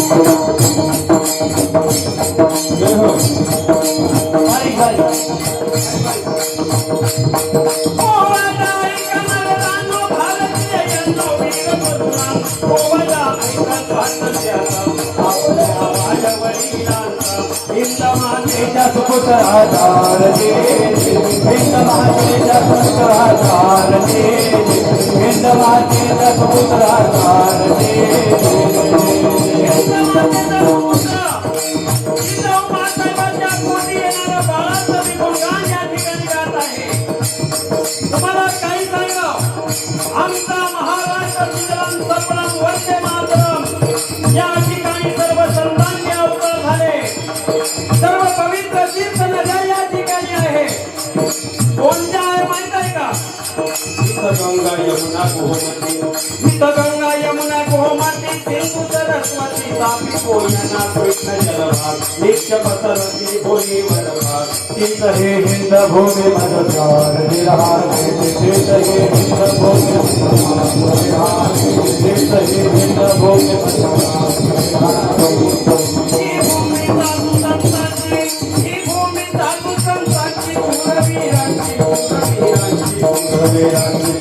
Thank you. जप कुट आधार दे हिंद माते जप कुट आधार दे हिंद माते जप कुट आधार दे हिंद माता माझ्या पोटी येणारा बाळा గంగా యమున గోమతి నిత గంగా యమున గోమతి సింధు సరస్వతి తాపి కోయన కృష్ణ జలవా నిత్య బసరతి భోగి వరవా తీర్థ హే హింద భోగి మదసార నిరహార హే హే హింద భోగి మదసార నిరహార హే హే హింద భోగి మదసార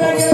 Gracias.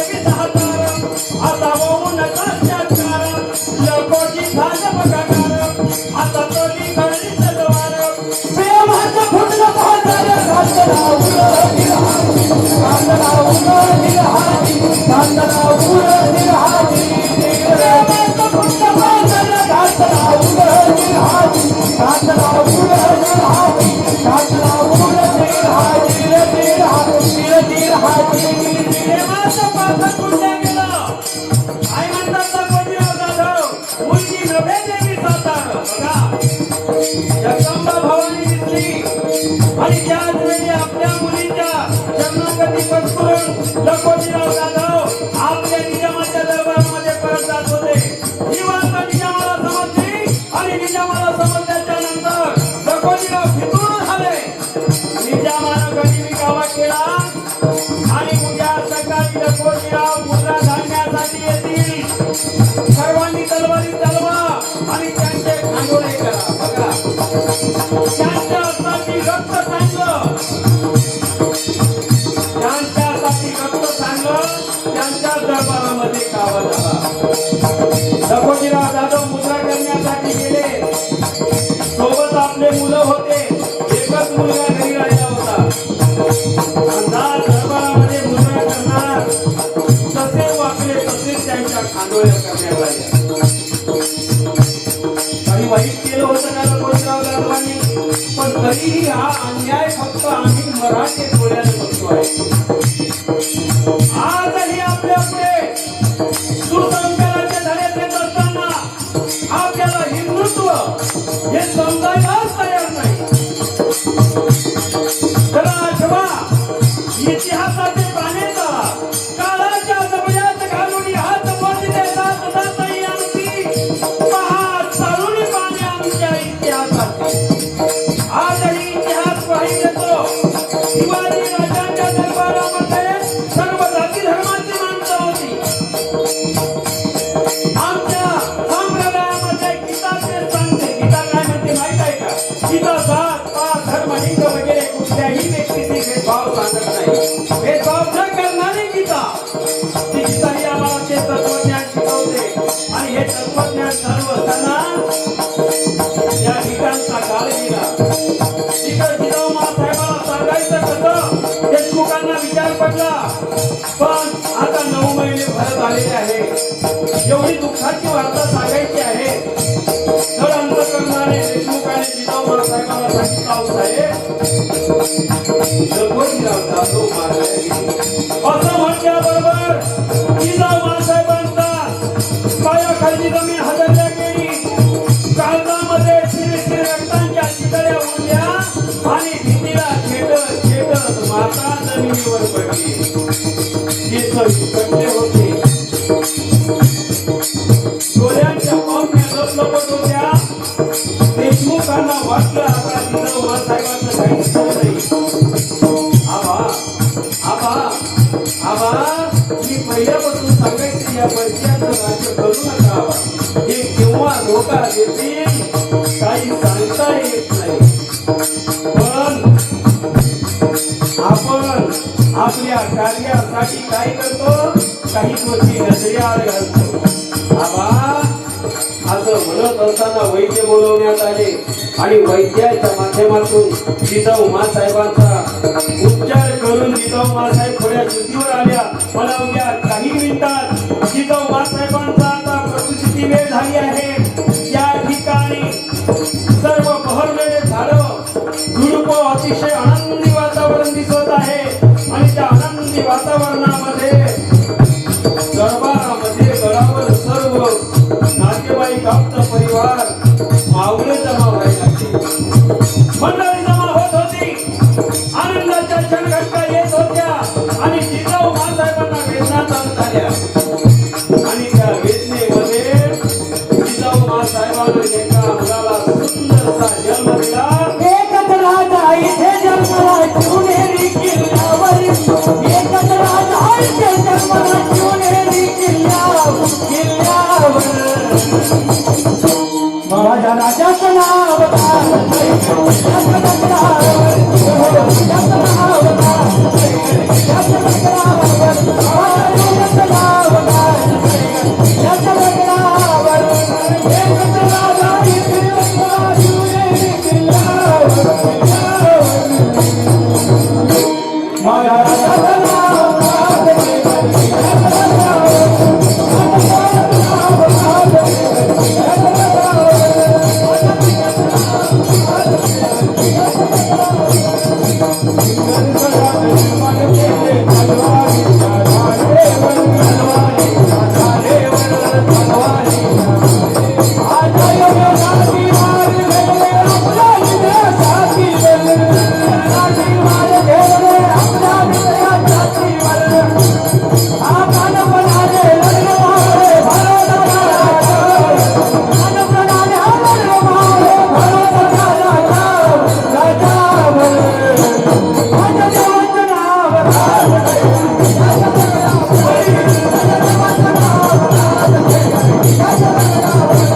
मला समजल्याच्या नंतर प्रकोजीला फितूर झाले. तिच्या मानगडी मी गावा केला. आणि उद्या सकाळी प्रकोजीराव मुद्रा घालण्यासाठी येतील. सर्वांनी तलवारी तलवा आणि त्यांचे खांडोळे करा. बघा. त्यांच्या रक्त सांगलं करण्यात काही वाईट केलं होतं ना नरपतराव जाधवांनी पण तरीही हा अन्याय फक्त आम्ही मराठी डोळ्याने बघतो आहे. आजही आपल्या पुढे आपल्याला हिंदुत्व हे एवढी वार्ता सांगायची आहे. तर अंतकरणाने देशमुखाने आणि जिजाऊ साहेबाला सांगितला होता साहेब जगवजीराव जाधव मारायला गेले. असं म्हटल्याबरोबर जिजाऊ साहेबांचा पायाखाली जमीन हजरल्या गेली. कागदामध्ये श्री श्री रक्तांच्या शिदऱ्या उडल्या आणि भीतीला खेटत खेटत माता जमिनीवर पडली. कार्यासाठी काय करतो? काही गोष्टी नजरेआड घालतो. आबा असं म्हणत असताना वैद्य बोलवण्यात आले आणि वैद्याच्या माध्यमातून जिजाऊ मासाहेबांचा उपचार करून जिजाऊ मासाहेब थोड्या शुद्धीवर आल्या. मला उद्या काही मिनिटात जिजाऊ मासाहेबांचा आता प्रकृती वेळ झाली आहे. किल्ल्यावर राजा राजाचं ¡Gracias!